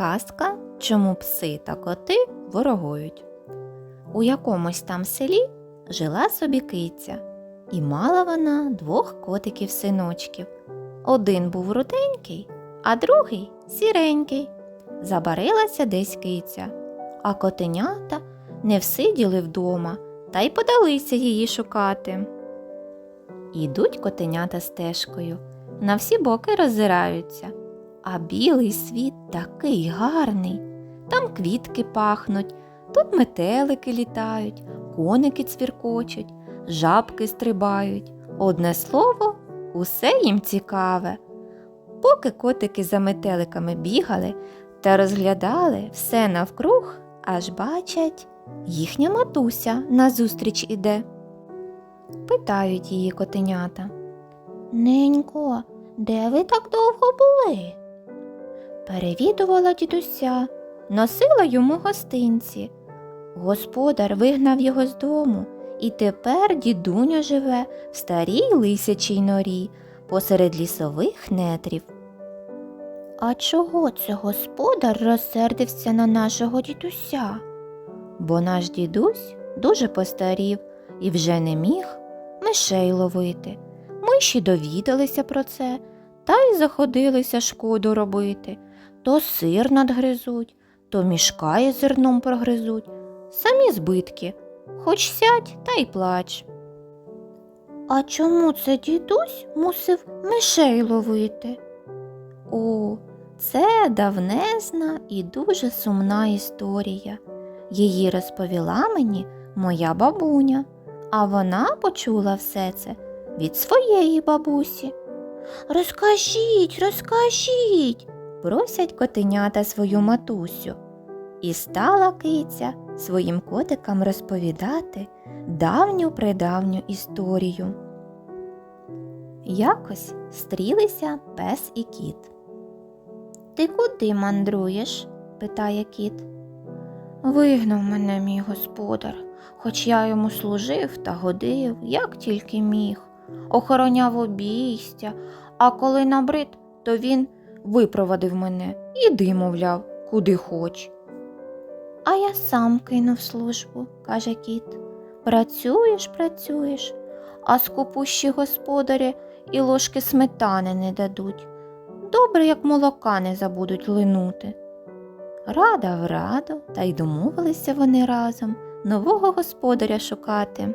Казка, чому пси та коти ворогують. У якомусь там селі жила собі киця, і мала вона двох котиків-синочків. Один був руденький, а другий сіренький. Забарилася десь киця, а котенята не всиділи вдома та й подалися її шукати. Ідуть котенята стежкою, на всі боки роззираються. А білий світ такий гарний. Там квітки пахнуть, тут метелики літають, коники цвіркочуть, жабки стрибають. Одне слово, усе їм цікаве. Поки котики за метеликами бігали та розглядали все навкруг, аж бачать, їхня матуся назустріч іде. Питають її котенята. Ненько, де ви так довго були? Перевідувала дідуся, носила йому гостинці. Господар вигнав його з дому, і тепер дідуня живе в старій лисячій норі посеред лісових нетрів. А чого це господар розсердився на нашого дідуся? Бо наш дідусь дуже постарів і вже не міг мишей ловити. Миші довідалися про це та й заходилися шкоду робити. То сир надгризуть, то мішка із зерном прогризуть, самі збитки, хоч сядь та й плач. А чому це дідусь мусив мишей ловити? О, це давнезна і дуже сумна історія. Її розповіла мені моя бабуня, а вона почула все це від своєї бабусі. Розкажіть, розкажіть, просять котенята свою матусю. І стала киця своїм котикам розповідати давню придавню історію. Якось стрілися пес і кіт. Ти куди мандруєш? питає кіт. Вигнав мене мій господар, хоч я йому служив та годив, як тільки міг, охороняв обійстя, а коли набрид, то він випровадив мене, іди, мовляв, куди хоч. А я сам кинув службу, каже кіт. Працюєш, працюєш, а скупущі господарі і ложки сметани не дадуть. Добре, як молока не забудуть линути. Рада в раду, та й домовилися вони разом нового господаря шукати.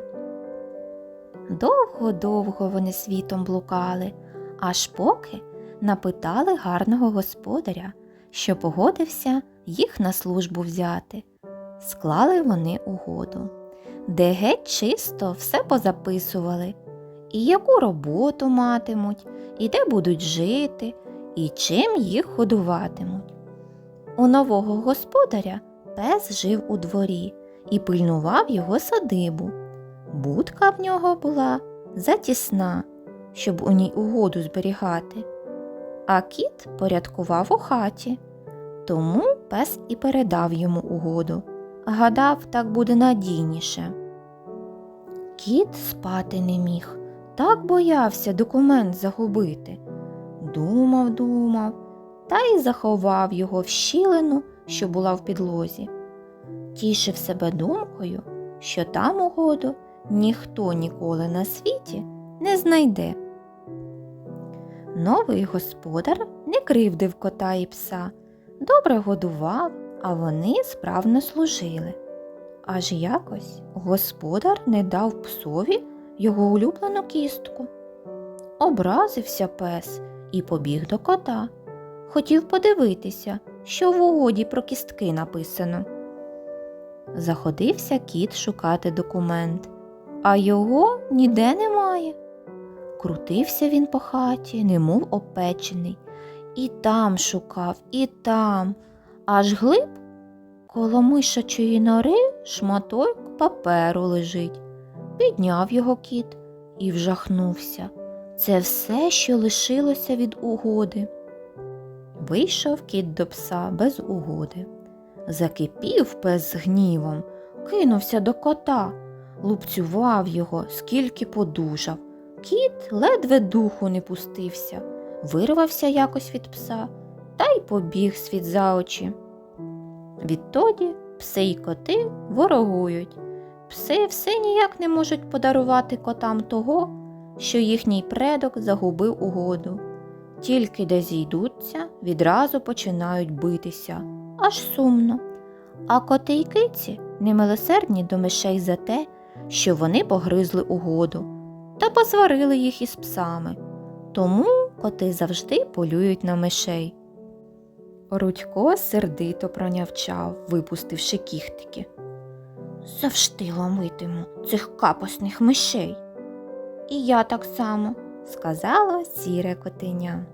Довго-довго вони світом блукали, аж поки напитали гарного господаря, що погодився їх на службу взяти. Склали вони угоду, де геть чисто все позаписували, і яку роботу матимуть, і де будуть жити, і чим їх годуватимуть. У нового господаря пес жив у дворі і пильнував його садибу. Будка в нього була затісна, щоб у ній угоду зберігати, а кіт порядкував у хаті. Тому пес і передав йому угоду. Гадав, так буде надійніше. Кіт спати не міг, так боявся документ загубити. Думав, думав, та й заховав його в щілину, що була в підлозі. Тішив себе думкою, що там угоду ніхто ніколи на світі не знайде. Новий господар не кривдив кота і пса, добре годував, а вони справно служили. Аж якось господар не дав псові його улюблену кістку. Образився пес і побіг до кота. Хотів подивитися, що в угоді про кістки написано. Заходився кіт шукати документ, а його ніде немає. Крутився він по хаті, немов опечений, і там шукав, і там, аж глиб коло мишачої нори шматок паперу лежить. Підняв його кіт і вжахнувся. Це все, що лишилося від угоди. Вийшов кіт до пса без угоди. Закипів пес з гнівом, кинувся до кота, лупцював його, скільки подужав. Кіт ледве духу не пустився, вирвався якось від пса та й побіг світ за очі. Відтоді пси й коти ворогують. Пси все ніяк не можуть подарувати котам того, що їхній предок загубив угоду. Тільки де зійдуться, відразу починають битися, аж сумно. А коти й киці немилосердні до мишей за те, що вони погризли угоду та посварили їх із псами. Тому коти завжди полюють на мишей. Рудько сердито пронявчав, випустивши кіхтики. Завжди ломитиму цих капосних мишей. І я так само, сказала сіре котеня.